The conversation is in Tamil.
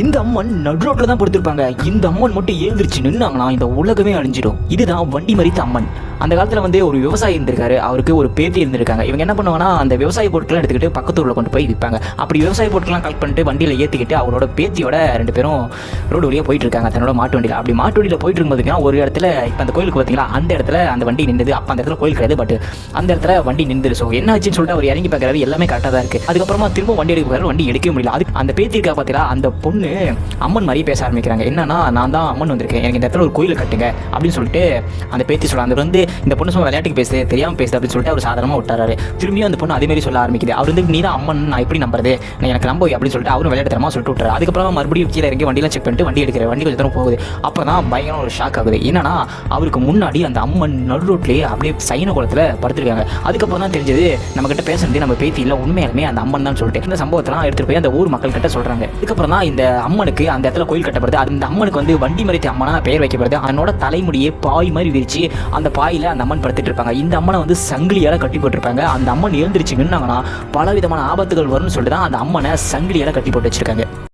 இந்த அம்மன் நடுரோட்ல தான் படுத்திருப்பாங்க. இந்த அம்மன் மட்டும் எழுந்திருச்சு நின்னாங்கன்னா இந்த உலகமே அழிஞ்சிடும். இதுதான் வண்டி மறித்த அம்மன். அந்த காலத்தில் வந்து ஒரு விவசாயி இருந்திருக்காரு. அவருக்கு ஒரு பேத்தி இருந்திருக்காங்க. இவங்க என்ன பண்ணுவாங்கன்னா அந்த விவசாய பொருட்கள்லாம் எடுத்துக்கிட்டு பக்கத்து ஊரில் கொண்டு போய் விற்பாங்க அப்படி விவசாய பொருட்கள்லாம் கலெக்ட் பண்ணிட்டு வண்டியில் ஏற்றிக்கிட்டு அவரோட பேத்தியோட ரெண்டு பேரும் ரோடு வழியாக போயிட்டு இருக்காங்க. தன்னோட மாட்டு வண்டியில். அப்படி மாட்டு வண்டியில் போயிட்டு இருக்கும்போது ஒரு இடத்துல இப்போ அந்த கோயிலுக்கு பார்த்தீங்களா அந்த இடத்துல அந்த வண்டி நின்றுது அப்போ அந்த இடத்துல கோயில் கிடையாது பட் அந்த இடத்துல வண்டி நின்று ஸோ என்ன ஆச்சுன்னு சொல்லிட்டு அவர் இறங்கி பார்க்குறாரு எல்லாமே கரெக்டாக தான் இருக்குது அதுக்கப்புறமா திரும்ப வண்டி எடுக்க போகிறாரு வண்டி எடுக்கவே முடியல. அதுக்கு அந்த பேத்தி இருக்கா பார்த்தீங்களா அந்த பொண்ணு அம்மன் மாதிரி பேச ஆரம்பிக்கிறாங்க. என்னன்னா நான் தான் அம்மன் வந்திருக்கேன். எனக்கு இந்த இடத்துல ஒரு கோயில் கட்டுங்க அப்படின்னு சொல்லிட்டு அந்த பேத்தி சொல்ல அந்த வந்து இந்த பொண்ணு சும்மா விளையாட்டுக்கு பேசுது தெரியாமல் பேசுது அப்படின்னு சொல்லிட்டு அவர் சாதாரணமாக விட்டாரு திரும்பியும் அந்த பொண்ணு அதே மாதிரி சொல்ல ஆரம்பிக்குது. அவர் வந்து நீ தான் அம்மன் நான் எப்படி நம்புறது? நான் எனக்கு நம்ப அப்படின்னு சொல்லிட்டு அவரும் விளையாட்டுறமா சொல்லிட்டு விட்டுறாரு. அதுக்கப்புறமா மறுபடியும் கீழே இறங்கி வண்டியில் செக் பண்ணிட்டு வண்டி எடுக்கிற வண்டி கொஞ்சம் தூரம் போகுது. அப்போ தான் பயங்கர ஒரு ஷாக் ஆகுது. என்னன்னா அவருக்கு முன்னாடி அந்த அம்மன் நடு ரோட்லேயே அப்படியே சைன குளத்தில் படுத்திருக்காங்க. அதுக்கப்புறம் தான் தெரிஞ்சது நம்ம கிட்ட பேசுறது நம்ம பேத்தி இல்லை உண்மையாலுமே அந்த அம்மன் தான் சொல்லிட்டு. இந்த சம்பவத்தெல்லாம் எடுத்துகிட்டு போய் அந்த ஊர் மக்கள் கிட்ட சொல்கிறாங்க அதுக்கப்புறம் தான் இந்த அம்மனுக்கு அந்த இடத்துல கோயில் கட்டப்படுது. அந்த அம்மனுக்கு வந்து வண்டி மறைத்து அம்மனா பெயர் வைக்கப்படுது. அதனோட தலைமுடியே பாய் மாதிரி விரிச்சு அந்த பாயில அந்த அம்மன் படுத்துட்டு இருப்பாங்க. இந்த அம்மனை வந்து சங்கிலியால கட்டி போட்டிருப்பாங்க. அந்த அம்மன் எழுந்திரிச்சு நின்னாங்கன்னா பல விதமான ஆபத்துகள் வரும்னு சொல்லிட்டு தான் அந்த அம்மனை சங்கிலியால கட்டி போட்டு வச்சிருக்காங்க.